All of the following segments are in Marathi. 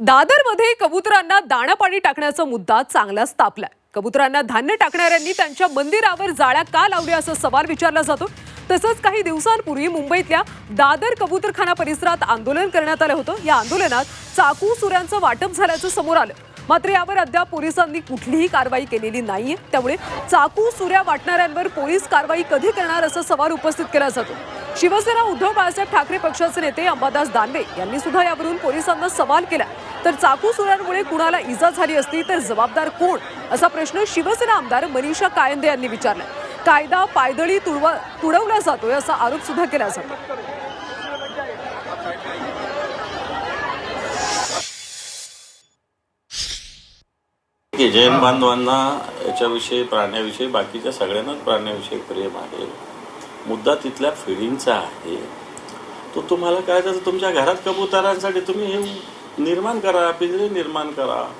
दादरमध्ये कबुतरांना दाणा पाणी टाकण्याचा मुद्दा चांगलाच तापलाय. कबुतरांना धान्य टाकणाऱ्यांनी त्यांच्या मंदिरावर जाळ्या का लावल्या असा सवाल विचारला जातो. तसंच काही दिवसांपूर्वी मुंबईतल्या दादर कबुतरखाना परिसरात आंदोलन करण्यात आलं होतं. या आंदोलनात चाकू सुऱ्यांचं वाटप झाल्याचं समोर आलं. मात्र यावर अद्याप पोलिसांनी कुठलीही कारवाई केलेली नाहीये. त्यामुळे चाकू सुऱ्या वाटणाऱ्यांवर पोलीस कारवाई कधी करणार असा सवाल उपस्थित केला जातो. शिवसेना उद्धव बाळासाहेब ठाकरे पक्षाचे नेते अंबादास दानवे यांनी सुद्धा यावरून पोलिसांना सवाल केला. तर चाकू सुऱ्यांमुळे कुणाला इजा झाली असती तर जबाबदार कोण? असा प्रश्न शिवसेना आमदार मनीषा कायंदे यांनी विचारला. कायदा पायदळी तुडवा तुडवला जातोय असा आरोप सुद्धा केला जातो. जैन बांधवांना याच्याविषयी प्राण्याविषयी बाकीच्या सगळ्यांनाच प्राण्याविषयी प्रेम आहे. मुद्दा तिथल्या फिडींचा आहे. तो तुम्हाला काय त्याचं तुमच्या घरात कबुतरांसाठी तुम्ही हे निर्माण करा पिंजरे निर्माण करा.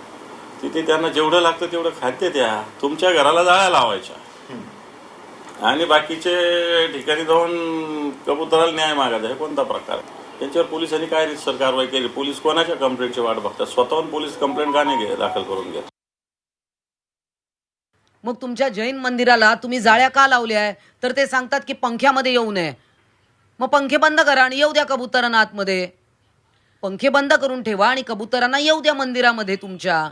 तिथे त्यांना जेवढं लागतं तेवढं खाद्य द्या. तुमच्या घराला जाळ्या लावायच्या. आणि बाकीचे ठिकाणी जाऊन कबुतराला न्याय मागायचा हे कोणता प्रकार? त्यांच्यावर पोलिसांनी काय रितसर कारवाई केली? पोलीस कोणाच्या कंप्लेंटची वाट बघतात? स्वतःहून पोलीस कंप्लेंट का नाही घे- दाखल करून घेत? मग तुमच्या जैन मंदिराला तुम्ही जाळ्या का लावल्या आहे? तर ते सांगतात की पंख्यामध्ये येऊ नये. मग पंखे बंद करा आणि येऊ द्या कबुतरांना आतमध्ये. पंखे बंद करून ठेवा आणि कबुतरांना येऊ द्या मंदिरामध्ये तुमच्या.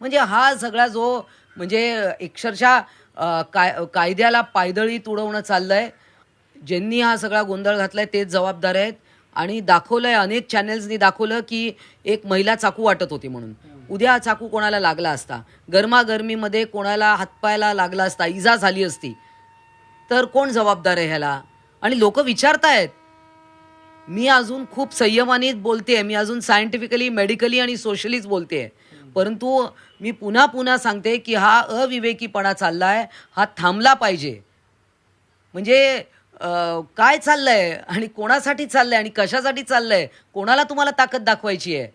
म्हणजे हा सगळा जो म्हणजे अक्षरशः काय कायद्याला पायदळी तुडवणं चाललंय. ज्यांनी हा सगळा गोंधळ घातलाय तेच जबाबदार आहेत. आणि दाखवलंय अनेक चॅनेल्सनी दाखवलं की एक महिला चाकू वाटत होती म्हणून. उद्या चाकू कोणाला लागला असता? गरमागरमीमध्ये कोणाला हातपायला लागला असता? इजा झाली असती. तर कोण जबाबदार आहे ह्याला? आणि लोक विचारतायत. मी अजून खूप संयमानेच बोलते मी अजून सायंटिफिकली मेडिकली आणि सोशलीच बोलते परंतु मी पुन्हा पुन्हा सांगते की हा अविवेकीपणा चालला आहे हा थांबला पाहिजे. म्हणजे काय चाललं आहे आणि कोणासाठी चाललंय? आणि कशासाठी चाललंय? कोणाला तुम्हाला ताकद दाखवायची आहे?